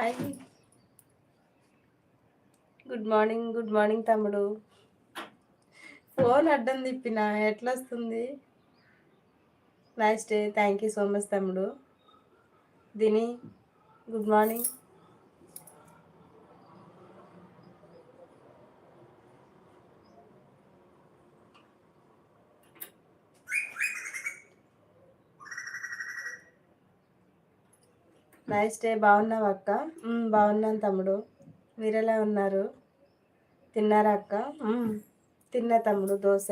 Hi good morning good morning తమ్ముడు. Phone అడ్డం తిప్పిన ఎట్లా వస్తుంది nice day thank you so much తమ్ముడు. దిని గుడ్ మార్నింగ్ నైస్ డే బాగున్నావు అక్క? బాగున్నాను తమ్ముడు. మీరెలా ఉన్నారు? తిన్నారా అక్క? తిన్నా తమ్ముడు దోశ.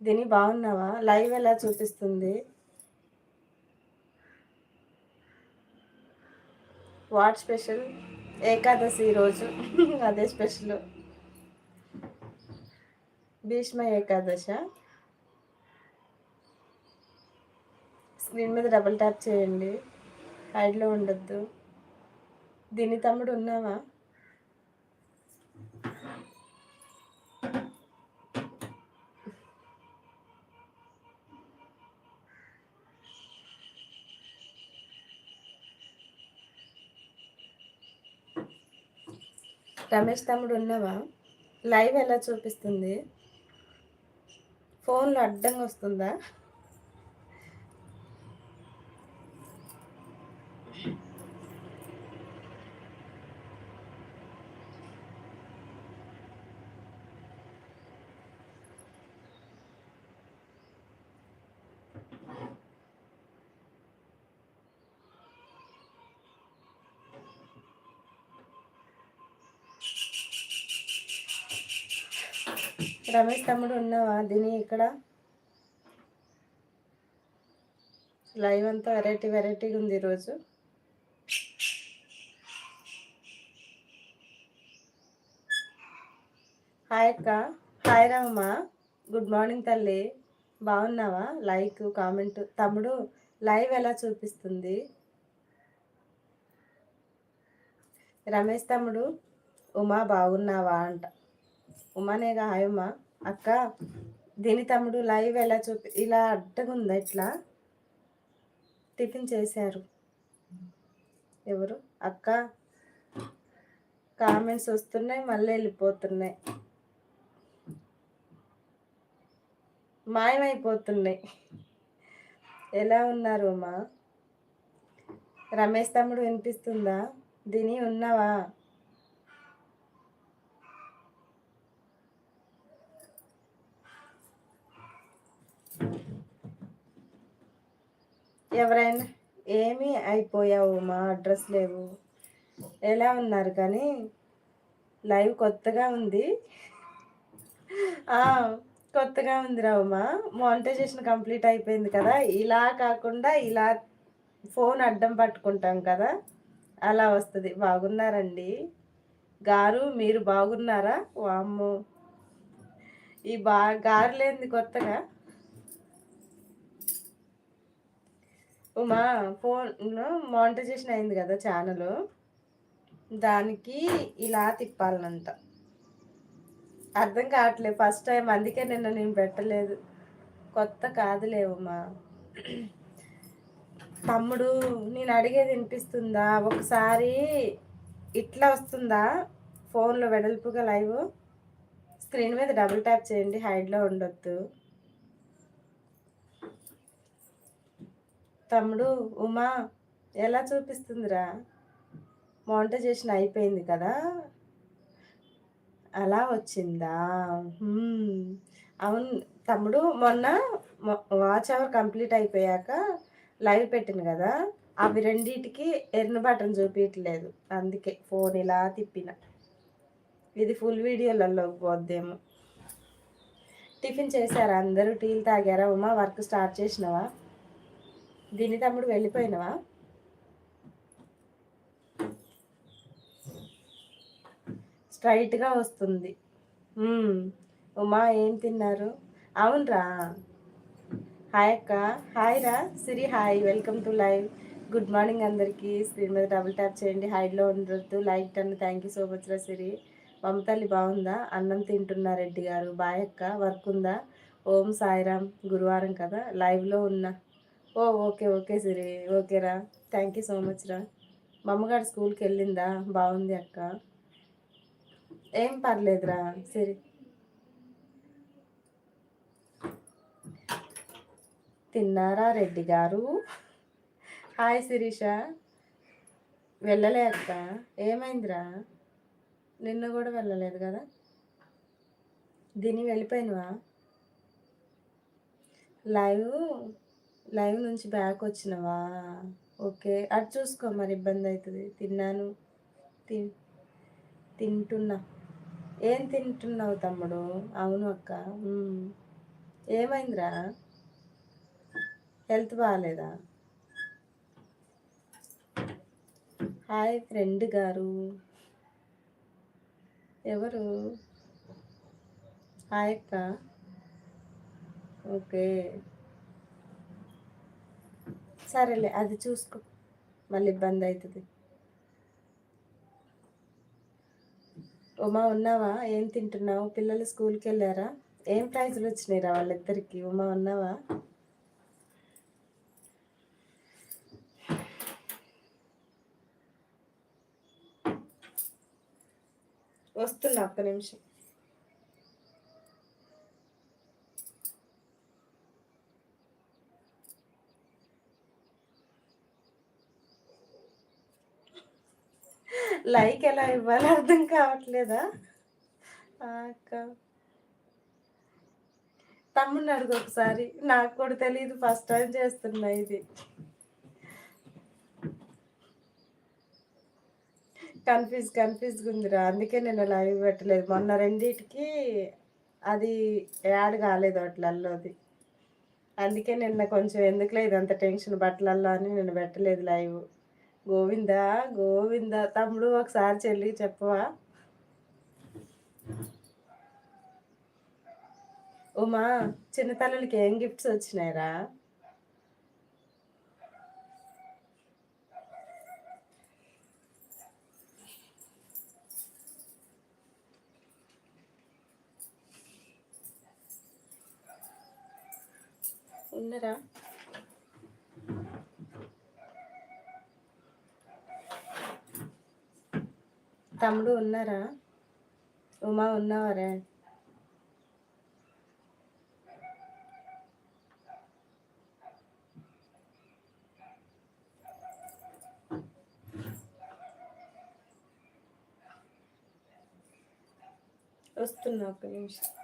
దీని బాగున్నావా? లైవ్ ఎలా చూపిస్తుంది? What special? ఏకాదశి ఈరోజు అదే స్పెషల్. భీష్మ ఏకాదశ. స్క్రీన్ మీద డబుల్ ట్యాప్ చేయండి. హైడ్లో ఉండొద్దు. దీని తమ్ముడు ఉన్నావా? రమేష్ తమ్ముడు ఉన్నావా? లైవ్ ఎలా చూపిస్తుంది? ఫోన్లో అడ్డంగా వస్తుందా? రమేష్ తమ్ముడు ఉన్నావా? దీని ఇక్కడ. లైవ్ అంతా వెరైటీ వెరైటీగా ఉంది ఈరోజు. హాయ్ అక్క. హాయ్ రామమ్మ. గుడ్ మార్నింగ్ తల్లి. బాగున్నావా? Like comment. తమ్ముడు లైవ్ ఎలా చూపిస్తుంది? రమేష్ తమ్ముడు ఉమా బాగున్నావా అంట. ఉమానేగా హాయ్ ఉమా. అక్క దీని తమ్ముడు లైవ్ ఎలా చూపి ఇలా అడ్డగుందా ఇట్లా? టిఫిన్ చేశారు. ఎవరు? అక్క. కామెంట్స్ వస్తున్నాయి మళ్ళీ వెళ్ళిపోతున్నాయి. మాయమైపోతున్నాయి. ఎలా ఉన్నారు అమ్మా? రమేష్ తమ్ముడు వినిపిస్తుందా? దీని ఉన్నావా? ఎవరైనా ఏమీ అయిపోయావు మా అడ్రస్ లేవు. ఎలా ఉన్నారు కానీ లైవ్ కొత్తగా ఉంది. కొత్తగా ఉంది రావుమా. మానిటైజేషన్ కంప్లీట్ అయిపోయింది కదా. ఇలా కాకుండా ఇలా ఫోన్ అడ్డం పట్టుకుంటాం కదా. అలా వస్తుంది. బాగున్నారండి. గారు మీరు బాగున్నారా? వామ్మో. ఈ బా గారు లేనిది కొత్తగా. ఉమా ఫోన్ మానిటైజేషన్ అయింది కదా ఛానల్. దానికి ఇలా తిప్పాలనంత అర్థం కావట్లేదు ఫస్ట్ టైం అందుకే నిన్న నేను పెట్టలేదు. కొత్త కాదులేవుమా తమ్ముడు నేను అడిగేది వినిపిస్తుందా? ఒకసారి ఇట్లా వస్తుందా? ఫోన్లో వెడల్పుగా లైవ్. స్క్రీన్ మీద డబుల్ ట్యాప్ చేయండి హైడ్లో ఉండొద్దు. తమ్ముడు ఉమా ఎలా చూపిస్తుందిరా? మోంటైజేషన్ అయిపోయింది కదా? అలా వచ్చిందా? అవును తమ్ముడు మొన్న వాచ్ అవర్ కంప్లీట్ అయిపోయాక లైవ్ పెట్టింది కదా? అవి రెండింటికి ఎర్న్ బటన్ చూపించట్లేదు అందుకే ఫోన్ ఇలా తిప్పిన. ఇది ఫుల్ వీడియోలలో పోద్దేమో. టిఫిన్ చేశారా? అందరూ టీలు తాగారా? ఉమా వర్క్ స్టార్ట్ చేసినావా? దీని తమ్ముడు వెళ్ళిపోయినవా? స్ట్రైట్గా వస్తుంది. ఉమా ఏం తిన్నారు? అవునరా. హాయ్ అక్క. హాయ్ రా. Siri hi. Welcome to live. Good morning అందరికీ. స్క్రీన్ మీద డబుల్ ట్యాప్ చేయండి. హైడ్లో ఉండొద్దు. Like button thank you so much రా సిరి. మమతల్లి బాగుందా? అన్నం తింటున్నా రెడ్డి గారు. బాయ్ అక్క. వర్క్ ఉందా? ఓం సాయిరామ్. గురువారం కదా. లైవ్లో ఉన్నా. ఓ ఓకే ఓకే సిరి. ఓకేరా థ్యాంక్ యూ సో మచ్ రా. మా అమ్మగారు స్కూల్కి వెళ్ళిందా? బాగుంది అక్క. ఏం పర్లేదురా సిరి. తిన్నారా రెడ్డి గారు? హాయ్ శిరీష. వెళ్ళలే అక్క. ఏమైందిరా? నిన్న కూడా వెళ్ళలేదు కదా? దీన్ని వెళ్ళిపోయినవా? లైవ్ లైవ్ నుంచి బ్యాక్ వచ్చినవా? ఓకే. అది చూసుకో మరి ఇబ్బంది అవుతుంది తిన్నాను. తి తింటున్నా. ఏం తింటున్నావు తమ్ముడు? అవును అక్క. ఏమైందిరా? హెల్త్ బాగాలేదా హాయ్ ఫ్రెండ్ గారు. ఎవరు? హాయ్ అక్క. ఓకే. సరేలే అది చూసుకో. మళ్ళీ ఇబ్బంది అవుతుంది ఉమా ఉన్నావా? ఏం తింటున్నావు? పిల్లలు స్కూల్కి వెళ్ళారా? ఏం ప్రైజ్లు వచ్చినాయిరా వాళ్ళిద్దరికి? ఉమా ఉన్నావా? వస్తున్నా ఒక్క నిమిషం. లైక్ ఎలా ఇవ్వాలి అర్థం కావట్లేదా? అక్క. తమ్ముడిని అడుగు ఒకసారి. నాకు కూడా తెలియదు ఫస్ట్ టైం చేస్తున్నా ఇది. కన్ఫ్యూజ్ కన్ఫ్యూజ్గా ఉందిరా. అందుకే నేను లైవ్ పెట్టలేదు మొన్న రెండింటికి అది యాడ్ కాలేదు వాటిలల్లోది అందుకే నిన్న కొంచెం ఎందుకులే ఇదంత టెన్షన్ బట్టలల్లో అని నేను పెట్టలేదు లైవ్. గోవిందా గోవింద తమ్ముడు ఒకసారి చెల్లి చెప్పవా? ఉమా చిన్నతల్లులకి ఏం గిఫ్ట్స్ వచ్చినాయిరా? ఉన్నారా? తమ్ముడు ఉన్నారా? ఉమా ఉన్నావారా? వస్తున్నా ఒక నిమిషం.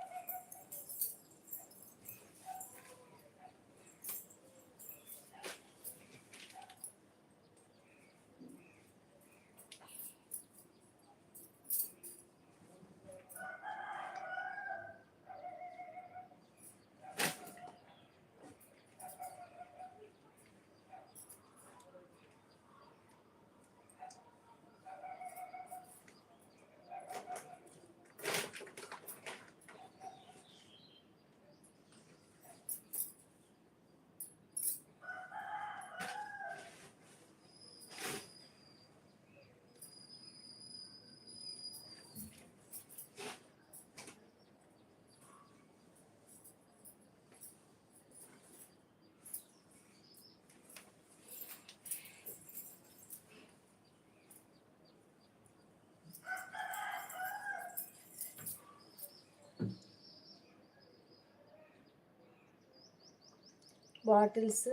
బాటిల్స్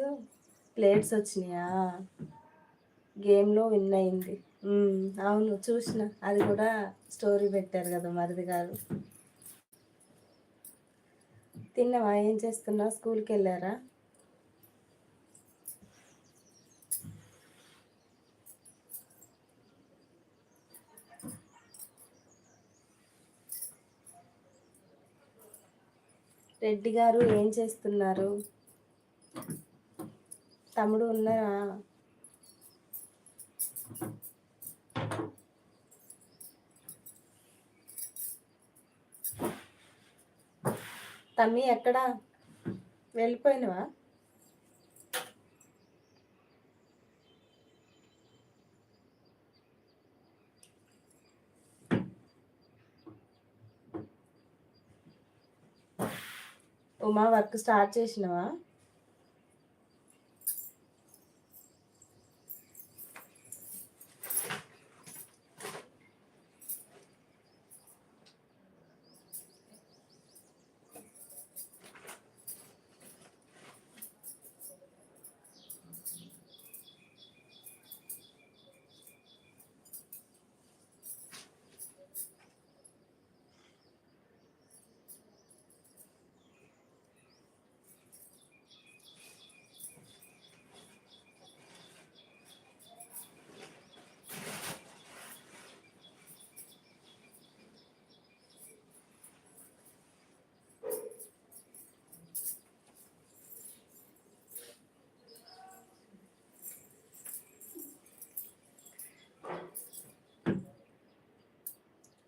ప్లేట్స్ వచ్చినాయా? గేమ్లో విన్ అయింది. అవును చూసిన. అది కూడా స్టోరీ పెట్టారు కదా మరిది గారు. తిన్నావా? ఏం చేస్తున్నావు స్కూల్కి వెళ్ళారా? రెడ్డి గారు ఏం చేస్తున్నారు? తమ్ముడు ఉన్నారా తమ్మి ఎక్కడా? వెళ్ళిపోయినవా? ఉమా వర్క్ స్టార్ట్ చేసినవా?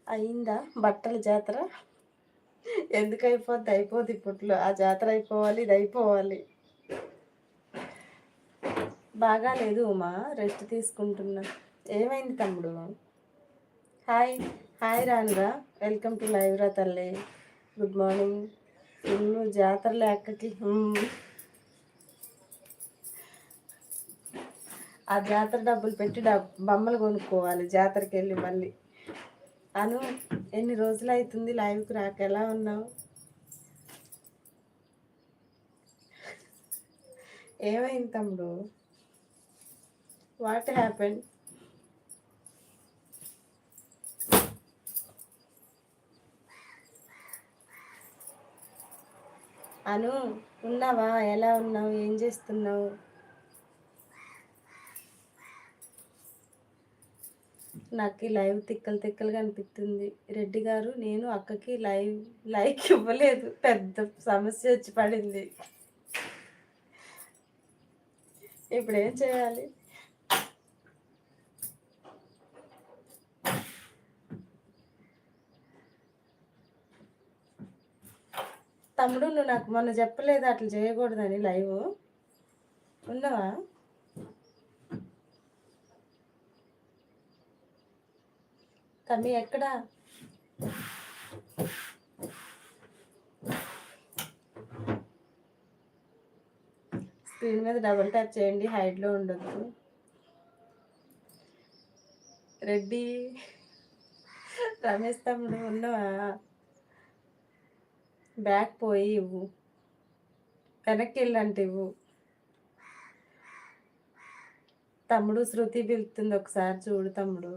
అయిందా? బట్టల జాతర? ఎందుకు అయిపోద్ది? అయిపోద్ది ఇప్పట్లో. ఆ జాతర అయిపోవాలి ఇది అయిపోవాలి. బాగా లేదు ఉమా. రెస్ట్ తీసుకుంటున్నా. ఏమైంది తమ్ముడు? హాయ్. హాయ్ రానురా వెల్కమ్ టు లైవ్ రా తల్లి. Good morning. ఇల్లు జాతర లేకకి ఆ జాతర డబ్బులు పెట్టి డబ్ బొమ్మలు కొనుక్కోవాలి జాతరకి వెళ్ళి మళ్ళీ. అను ఎన్ని రోజులు అవుతుంది లైవ్కి రాక? ఎలా ఉన్నావు? ఏమైంది తమ్ముడు? వాట్ హ్యాపెన్ అను ఉన్నావా? ఎలా ఉన్నావు? ఏం చేస్తున్నావు? నాకు ఈ లైవ్ తిక్కలు తిక్కలుగా అనిపిస్తుంది రెడ్డి గారు నేను అక్కకి లైవ్ లైక్ ఇవ్వలేదు. పెద్ద సమస్య వచ్చి పడింది. ఇప్పుడు ఏం చేయాలి? తమ్ముడు నువ్వు నాకు మొన్న చెప్పలేదు అట్లా చేయకూడదని లైవ్. ఉన్నావా? తమ్మి ఎక్కడా? స్క్రీన్ మీద డబుల్ ట్యాప్ చేయండి హైట్లో ఉండొద్దు రెడ్డి రమేష్ తమ్ముడు ఉన్నావా? బ్యాక్ పోయి ఇవ్వు. వెనక్కి వెళ్ళంటే ఇవ్వు. తమ్ముడు శృతి పిలుతుంది ఒకసారి చూడు తమ్ముడు.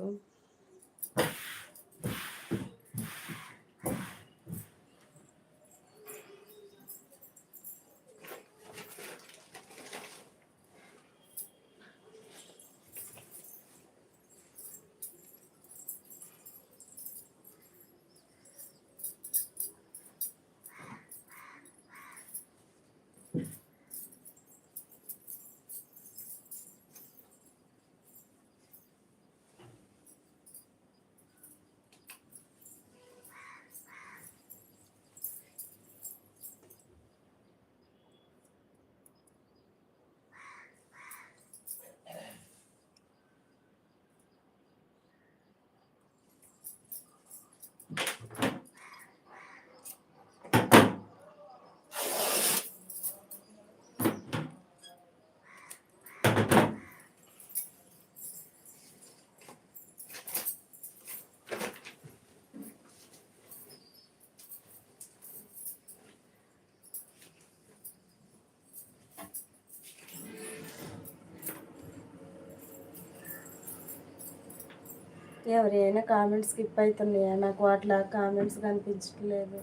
ఎవరైనా కామెంట్స్ స్కిప్ అవుతున్నాయా నాకు అట్లా కామెంట్స్ కనిపించట్లేదు.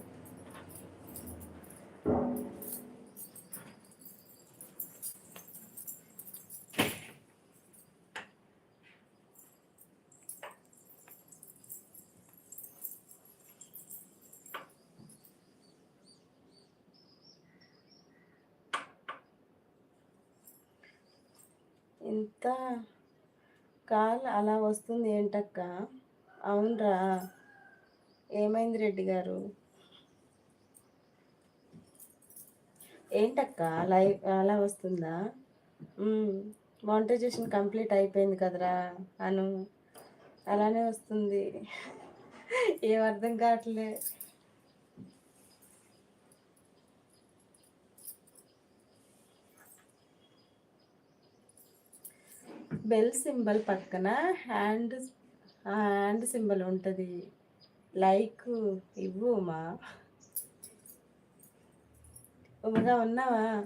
ఇంత కాల్ అలా వస్తుంది ఏంటక్క? అవునరా. ఏమైంది రెడ్డి గారు? ఏంటక్క? లైవ్ అలా వస్తుందా? మానిటైజేషన్ కంప్లీట్ అయిపోయింది కదరా అను. అలానే వస్తుంది. ఏం అర్థం కావట్లే. బెల్ సింబల్ పక్కన హ్యాండ్ హ్యాండ్ సింబల్ ఉంటుంది. లైక్ ఇవ్వు ఉమా. ఉమగా ఉన్నావా?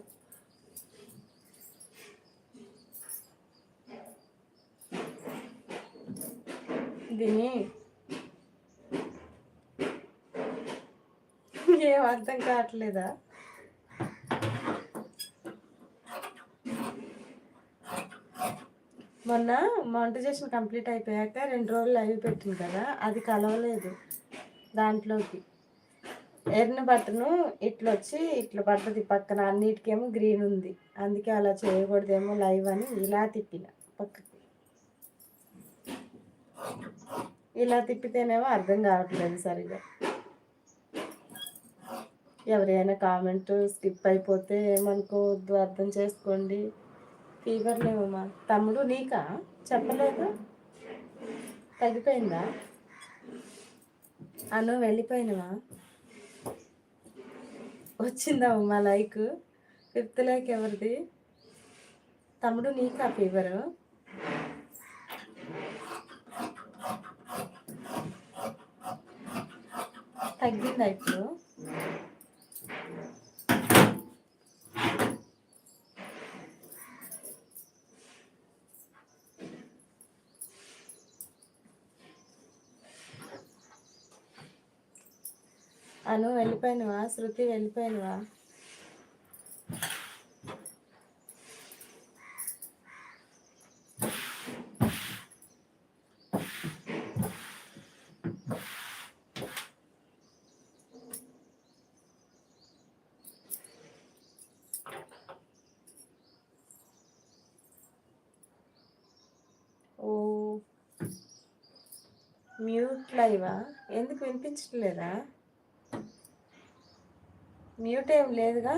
దీని. ఏం అర్థం కావట్లేదా? మొన్న మానిటైజేషన్ కంప్లీట్ అయిపోయాక రెండు రోజులు లైవ్ పెట్టింది కదా అది కలవలేదు దాంట్లోకి. ఎర్న బట్టను ఇట్లా వచ్చి ఇట్లా పడుతుంది పక్కన అన్నిటికేమో గ్రీన్ ఉంది. అందుకే అలా చేయకూడదేమో లైవ్ అని ఇలా తిప్పిన పక్కకి. ఇలా తిప్పితేనేమో అర్థం కావట్లేదు సరిగా. ఎవరైనా కామెంట్ స్కిప్ అయిపోతే ఏమనుకోవద్దు అర్థం చేసుకోండి. ఫీవర్ లేవమ్మా తమ్ముడు నీకా? చెప్పలేదు? తగ్గిపోయిందా? అను వెళ్ళిపోయినవా? వచ్చిందా అమ్మా లైక్? ఫిఫ్త్ లైక్ ఎవరిది? తమ్ముడు నీకా ఫీవరు? తగ్గిందా ఇప్పుడు? అను వెళ్ళిపోయినవా? శృతి వెళ్ళిపోయినవా? ఓ మ్యూట్ లైవా? ఎందుకు వినిపించట్లేదా? మ్యూట్ ఏం లేదుగా.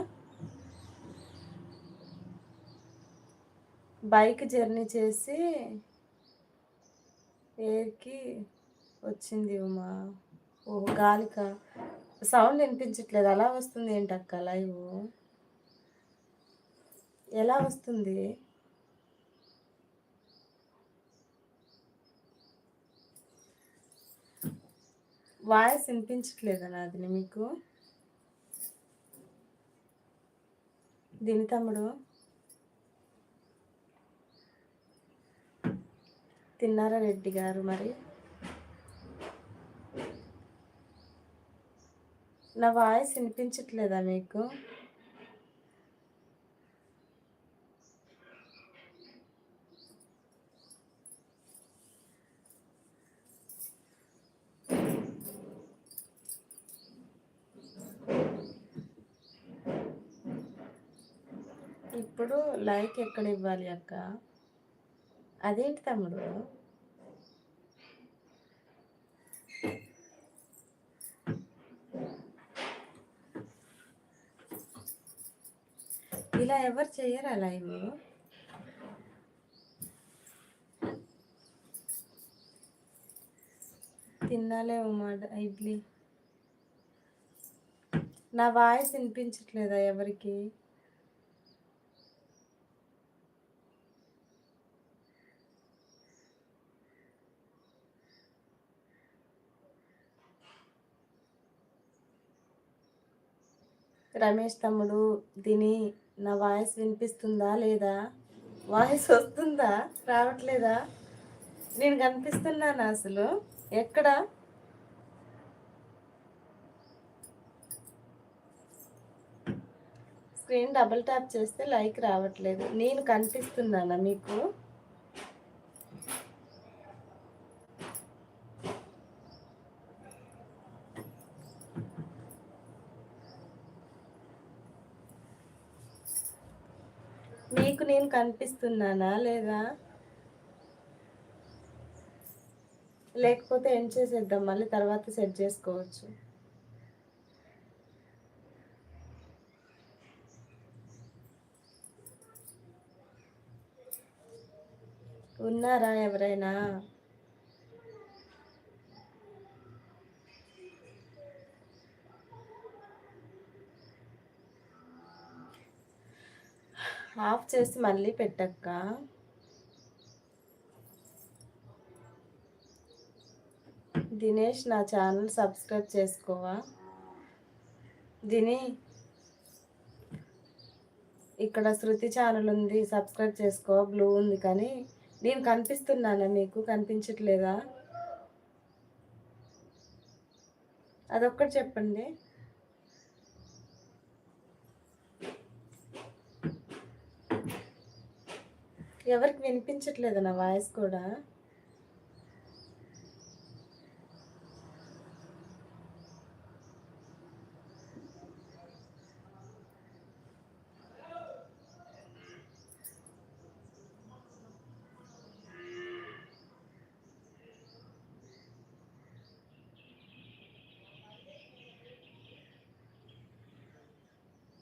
బైక్ జర్నీ చేసి ఎయిర్కి వచ్చింది ఉమా. ఓహో గాలిక. సౌండ్ వినిపించట్లేదు. అలా వస్తుంది ఏంటక్క లైవ్? ఎలా వస్తుంది? వాయిస్ వినిపించట్లేదా నాది మీకు? దీని తమ్ముడు. తిన్నారా రెడ్డి గారు మరి? నా వాయిస్ వినిపించట్లేదా మీకు? తమ్ముడు లైక్ ఎక్కడ ఇవ్వాలి అక్క? అదేంటి తమ్ముడు? ఇలా ఎవరు చేయరా లైవ్? తిన్నాలే మాట ఇడ్లీ. నా వాయిస్ వినిపించట్లేదా ఎవరికి? రమేష్ తమ్ముడు దీని నా వాయిస్ వినిపిస్తుందా లేదా? వాయిస్ వస్తుందా? రావట్లేదా? నేను కనిపిస్తున్నాను అసలు? ఎక్కడ? స్క్రీన్ డబుల్ ట్యాప్ చేస్తే లైక్ రావట్లేదు. నేను కనిపిస్తున్నానా మీకు? మీకు నేను కనిపిస్తున్నానా లేదా? లేకపోతే ఏం చేసేద్దాం? మళ్ళీ తర్వాత సెట్ చేసుకోవచ్చు. ఉన్నారా ఎవరైనా? హాఫ్ చేసి మళ్ళీ పెట్టక్క. దినేష్ నా ఛానల్ సబ్స్క్రైబ్ చేసుకోవా? దిని ఇక్కడ శృతి ఛానల్ ఉంది సబ్స్క్రైబ్ చేసుకో బ్లూ ఉంది కానీ నేను కనిపిస్తున్నానా మీకు? కనిపించట్లేదా? అదొక్కటి చెప్పండి. ఎవరికి వినిపించట్లేదు నా వాయిస్ కూడా.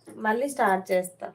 మళ్ళీ స్టార్ట్ చేస్తా.